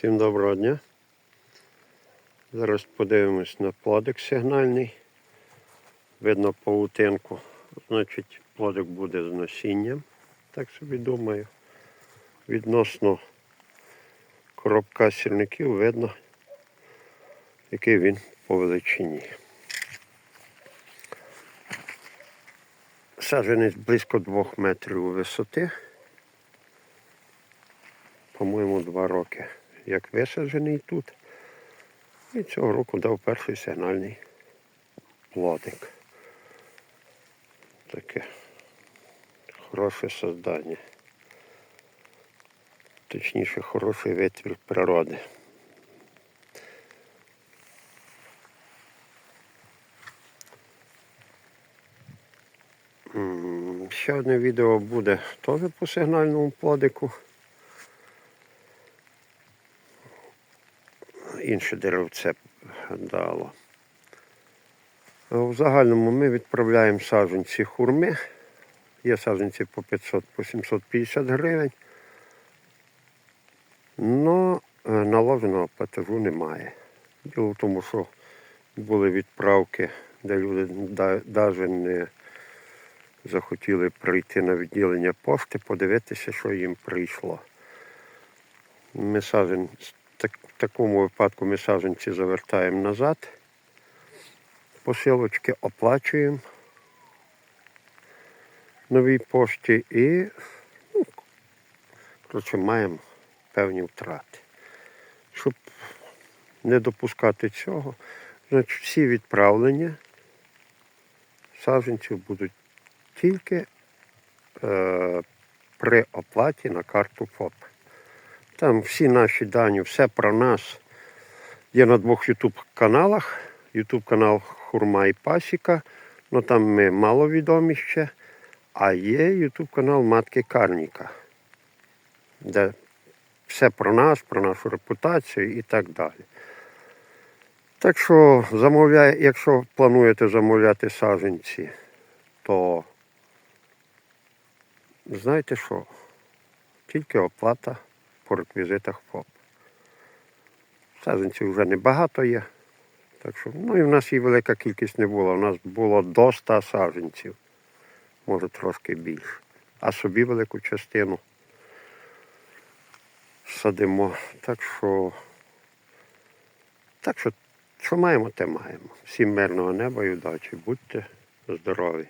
Всім доброго дня. Зараз подивимось на плодик сигнальний. Видно паутинку. Значить, плодик буде з насінням, так собі думаю. Відносно коробка сірників видно, який він по величині. Саджанець близько двох метрів висоти. По-моєму, два роки як висаджений тут. І цього року дав перший сигнальний плодик. Таке хороше создання. Точніше, хороший витвір природи. Ще одне відео буде теж по сигнальному плодику. Інше деревце дало. В загальному ми відправляємо саджанці хурми. Є саджанці по 500 по 750 гривень. Но е, наложеного платежу немає. Діло в тому, що були відправки, де люди навіть не захотіли прийти на відділення пошти, подивитися, що їм прийшло. Ми саджанці такому випадку ми саджанці завертаємо назад, посилочки оплачуємо новій пошті і ну, коротше, маємо певні втрати. Щоб не допускати цього, значить всі відправлення саджанців будуть тільки е, при оплаті на карту ФОП. Там всі наші дані, все про нас є на двох ютуб каналах. Ютуб канал Хурма і Пасіка. Ну там ми мало відомі ще. А є ютуб канал Матки Карніка, де все про нас, про нашу репутацію і так далі. Так що, замовляє, якщо плануєте замовляти саджанці, то знаєте що? Тільки оплата по реквізитах ФОП. Саджанців вже небагато є. Так що, ну і в нас і велика кількість не була. У нас було до 100 саджанців, може трошки більше. А собі велику частину садимо. Так що, так що, що маємо, те маємо. Всім мирного неба і удачі. Будьте здорові.